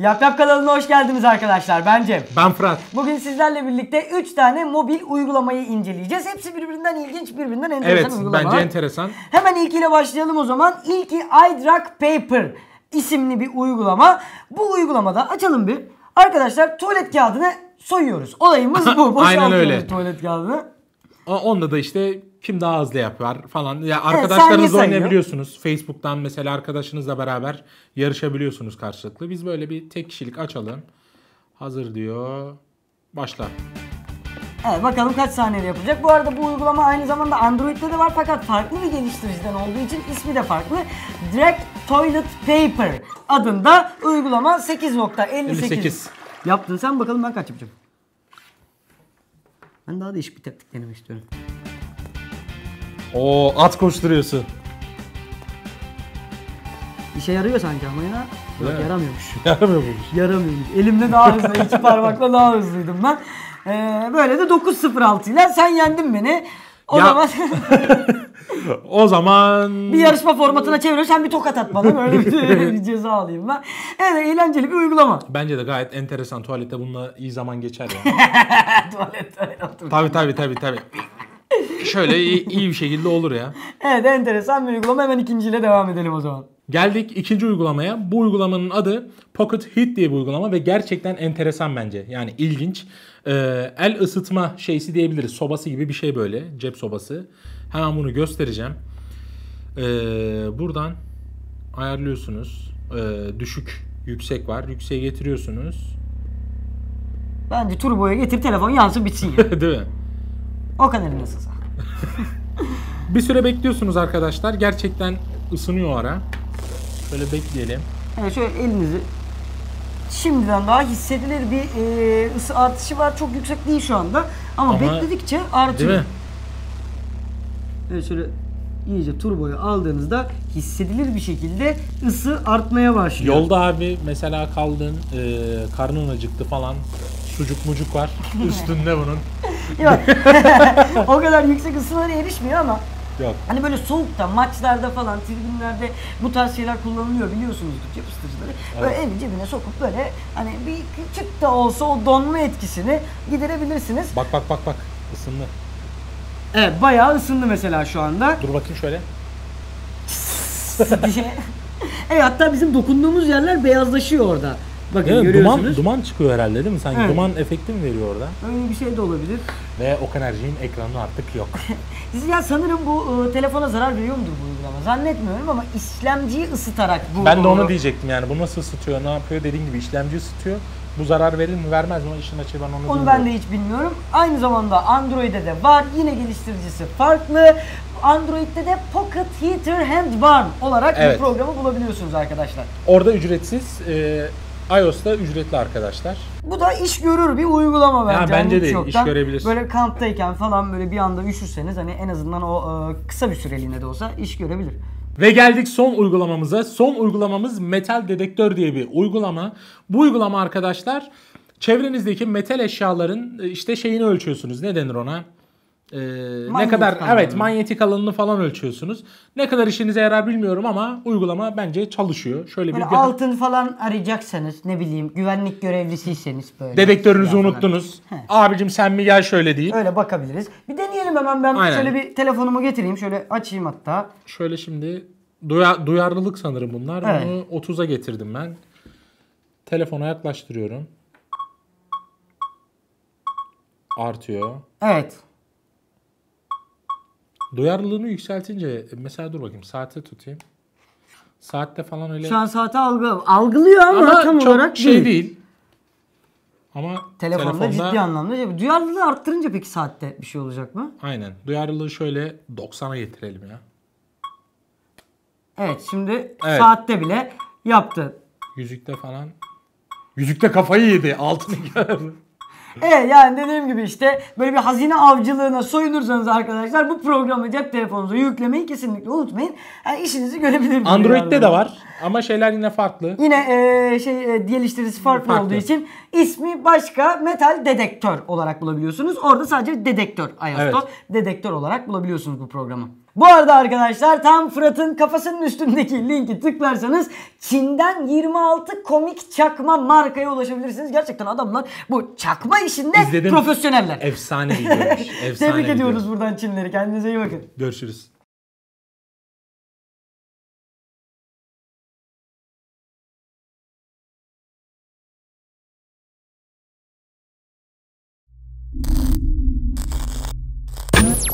Yap Yap kanalına hoş geldiniz arkadaşlar. Ben Cem. Ben Fırat. Bugün sizlerle birlikte 3 tane mobil uygulamayı inceleyeceğiz. Hepsi birbirinden ilginç, birbirinden enteresan Evet uygulamalar. bence enteresan. Hemen ilkiyle başlayalım o zaman. İlki iDrug Paper isimli bir uygulama. Bu uygulamada açalım bir. Arkadaşlar tuvalet kağıdını soyuyoruz. Olayımız bu. Aynen öyle. tuvalet kağıdını. Onda da işte kim daha hızlı yapar falan. Ya saniye arkadaşlarınızla oynayabiliyorsunuz. Facebook'tan mesela arkadaşınızla beraber yarışabiliyorsunuz karşılıklı. Biz böyle bir tek kişilik açalım. Hazır diyor. Başla. Evet bakalım kaç saniyede yapacak. Bu arada bu uygulama aynı zamanda Android'de de var fakat farklı bir geliştiriciden olduğu için ismi de farklı. Direct Toilet Paper adında uygulama 8.58. 58. Yaptın sen bakalım ben kaç yapacağım. Ben daha değişik bir taktik denemek istiyorum. Oo at koşturuyorsun. İşe yarıyor sanki ama ya. Yok Evet. yaramıyormuş. Yaramıyor bu. Yaramıyormuş. Elimde daha hızlı, iki parmakla daha hızlıydım ben. Ee, böyle de 9.06 ile sen yendin beni. O Ya- zaman O zaman bir yarışma formatına çeviriyor. Sen bir tokat at bana. Böyle bir, bir ceza alayım ben. Evet eğlenceli bir uygulama. bence de gayet enteresan. Tuvalette bununla iyi zaman geçer ya. Tuvalette otur. tabii tabii tabii tabii. Şöyle iyi, iyi bir şekilde olur ya. Evet enteresan bir uygulama. Hemen ikinciyle devam edelim o zaman. Geldik ikinci uygulamaya. Bu uygulamanın adı Pocket Heat diye bir uygulama ve gerçekten enteresan bence. Yani ilginç. Ee, el ısıtma şeysi diyebiliriz. Sobası gibi bir şey böyle. Cep sobası. Hemen bunu göstereceğim. Ee, buradan ayarlıyorsunuz. Ee, düşük, yüksek var. Yükseğe getiriyorsunuz. Bence turboya getir telefon yansın bitsin ya. Değil mi? o kadar nasılsa. Bir süre bekliyorsunuz arkadaşlar. Gerçekten ısınıyor o ara. Şöyle bekleyelim. Evet şöyle elinizi şimdiden daha hissedilir bir e, ısı artışı var. Çok yüksek değil şu anda. Ama, Ama- bekledikçe artıyor. Değil mi? Evet şöyle iyice turboyu aldığınızda hissedilir bir şekilde ısı artmaya başlıyor. Yolda abi mesela kaldın, e, karnın acıktı falan. Sucuk mucuk var üstünde bunun. Yok. o kadar yüksek ısılara erişmiyor ama Yok. hani böyle soğukta, maçlarda falan, tribünlerde bu tarz şeyler kullanılıyor biliyorsunuzdur cep ısıtıcıları. Böyle eli cebine sokup böyle hani bir küçük de olsa o donma etkisini giderebilirsiniz. Bak bak bak bak ısındı. Evet bayağı ısındı mesela şu anda. Dur bakayım şöyle. evet hatta bizim dokunduğumuz yerler beyazlaşıyor orada. Bakın mi? görüyorsunuz. Duman, duman çıkıyor herhalde değil mi? Sanki Evet. duman efekti mi veriyor orada? Öyle bir şey de olabilir. Ve o enerjinin ekranı artık yok. Siz ya sanırım bu e, telefona zarar veriyor mudur bu uygulama? Zannetmiyorum ama işlemciyi ısıtarak bu ben de onu diyecektim yani. Bu nasıl ısıtıyor, ne yapıyor dediğin gibi işlemci ısıtıyor. Bu zarar verir mi vermez mi? İşin açığı ben onu, Onu bilmiyorum. ben de hiç bilmiyorum. Aynı zamanda Android'de de var. Yine geliştiricisi farklı. Android'de de Pocket Heater Handbar olarak Evet. bu programı bulabiliyorsunuz arkadaşlar. Orada ücretsiz, e, iOS'ta ücretli arkadaşlar. Bu da iş görür bir uygulama bence. Ya Hani bence hiç de iş görebilir. Böyle kamptayken falan böyle bir anda üşürseniz hani en azından o e, kısa bir süreliğine de olsa iş görebilir. Ve geldik son uygulamamıza. Son uygulamamız metal dedektör diye bir uygulama. Bu uygulama arkadaşlar çevrenizdeki metal eşyaların e, işte şeyini ölçüyorsunuz. Ne denir ona? Ee, ne kadar alanını. evet manyetik alanını falan ölçüyorsunuz. Ne kadar işinize yarar bilmiyorum ama uygulama bence çalışıyor. Şöyle bir altın falan arayacaksanız ne bileyim güvenlik görevlisiyseniz böyle. dedektörünüzü unuttunuz. He. Abicim sen mi gel şöyle deyip. Öyle bakabiliriz. Bir deneyelim hemen ben Aynen. şöyle bir telefonumu getireyim. Şöyle açayım hatta. Şöyle şimdi duya- duyarlılık sanırım bunlar. Evet. Bunu 30'a getirdim ben. Telefona yaklaştırıyorum. Artıyor. Evet. Duyarlılığını yükseltince mesela dur bakayım saate tutayım. Saatte falan öyle Şu an saati algı, algılıyor ama, ama tam çok olarak şey değil. değil. Ama Telefonda, telefonda, ciddi anlamda. şey- Duyarlılığı arttırınca peki saatte bir şey olacak mı? aynen. Duyarlılığı şöyle 90'a getirelim ya. Evet şimdi Evet. saatte bile yaptı. Yüzükte falan. Yüzükte kafayı yedi. Altını gördü. Evet yani dediğim gibi işte böyle bir hazine avcılığına soyunursanız arkadaşlar bu programı cep telefonunuza yüklemeyi kesinlikle unutmayın. Yani işinizi görebilir. bu Android'de de var ama şeyler yine farklı. Yine e, şey e, geliştiricisi farklı, Farklı. olduğu için ismi başka metal dedektör olarak bulabiliyorsunuz. Orada sadece dedektör iOS'ta Evet. dedektör olarak bulabiliyorsunuz bu programı. Bu arada arkadaşlar tam Fırat'ın kafasının üstündeki linki tıklarsanız Çin'den 26 komik çakma markaya ulaşabilirsiniz. Gerçekten adamlar bu çakma işinde İzledim. profesyoneller. Efsane videoymuş. Efsane Tebrik video. ediyoruz buradan Çinleri. Kendinize iyi bakın. Görüşürüz.